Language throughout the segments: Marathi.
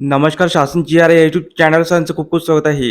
नमस्कार शासन जी आर या युट्यूब चॅनल सरांचं खूप खूप स्वागत आहे.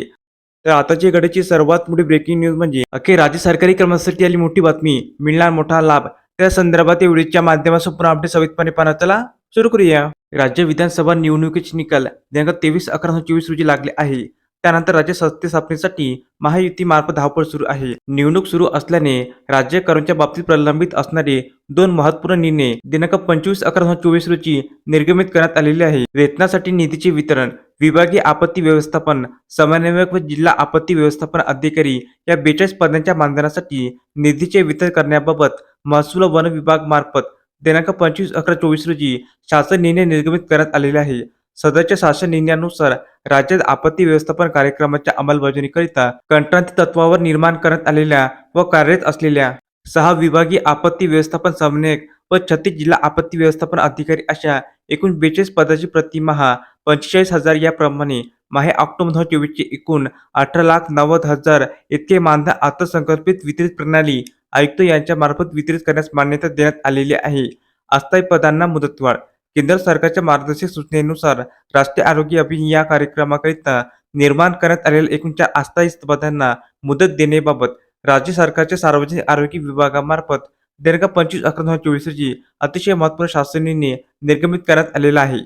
तर आताची घडीची सर्वात मोठी ब्रेकिंग न्यूज म्हणजे अखेर राज्य सरकारी कर्मचाऱ्यांसाठी आली मोठी बातमी मिळणार मोठा लाभ. त्या संदर्भात एवढीच्या व्हिडिओच्या माध्यमातून पुन्हा अपडेट सवितपणे पाहण्यात चला सुरू करूया. राज्य विधानसभा निवडणुकीचे निकाल दिनांक तेवीस अकरा चोवीस रोजी लागले आहे. त्यानंतर राज्य सत्तेस्थापनेसाठी स्थापनेसाठी धावपळ सुरू आहे. निवडणूक सुरू असल्याने राज्यकारांच्या बाबतीत प्रलंबित असणारे दोन महत्त्वपूर्ण निर्णय दिनांक पंचवीस अकरा दोन चोवीस रोजी निर्गमित करण्यात आलेले आहे वेतनासाठी निधीचे वितरण विभागीय आपत्ती व्यवस्थापन समन्वयक व जिल्हा आपत्ती व्यवस्थापन अधिकारी या बेचाळीस पदांच्या मानधनासाठी निधीचे वितरण करण्याबाबत महसूल वन विभाग मार्फत दिनांक पंचवीस अकरा चोवीस रोजी शासन निर्णय निर्गमित करण्यात आलेले आहे. सदरच्या शासन निर्णयानुसार राज्यात आपत्ती व्यवस्थापन कार्यक्रमाच्या अंमलबजावणीकरिता कंत्राटी तत्वावर निर्माण करण्यात आलेल्या व कार्यरत असलेल्या सहा विभागीय आपत्ती व्यवस्थापन समन्वयक व छत्तीस जिल्हा आपत्ती व्यवस्थापन अधिकारी अशा एकूण बेचाळीस पदाची प्रतिमहा पंचेचाळीस हजार याप्रमाणे माहे ऑक्टोबर दोन हजार चोवीसचे एकूण अठरा लाख नव्वद हजार इतके मानधन अर्थसंकल्पित वितरित प्रणाली आयुक्त यांच्या मार्फत वितरित करण्यास मान्यता देण्यात आलेली आहे. अस्थायी पदांना मुदतवाढ केंद्र सरकारच्या मार्गदर्शक सूचनेनुसार राष्ट्रीय आरोग्य अभियान या कार्यक्रमाकरिता निर्माण करण्यात आलेल्या एकूण चार अस्थायी पदांना मुदत देण्याबाबत राज्य सरकारच्या सार्वजनिक आरोग्य विभागामार्फत दिनांक पंचवीस अकरा दोन हजार चोवीस रोजी अतिशय महत्त्वपूर्ण शासनाने निर्गमित करण्यात आलेला आहे.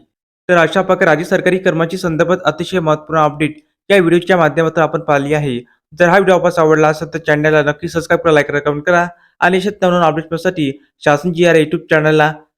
तर अशा प्रकारे राज्य सरकारी कर्माची संदर्भात अतिशय महत्त्वपूर्ण अपडेट या व्हिडिओच्या माध्यमातून आपण पाहिली आहे. जर हा व्हिडिओ आपल्याला आवडला असेल तर चॅनलला नक्की सबस्क्राईब करा लाईक करा कमेंट करा आणि अशाच नवीन अपडेट्ससाठी शासन जी आर युट्यूब चॅनलला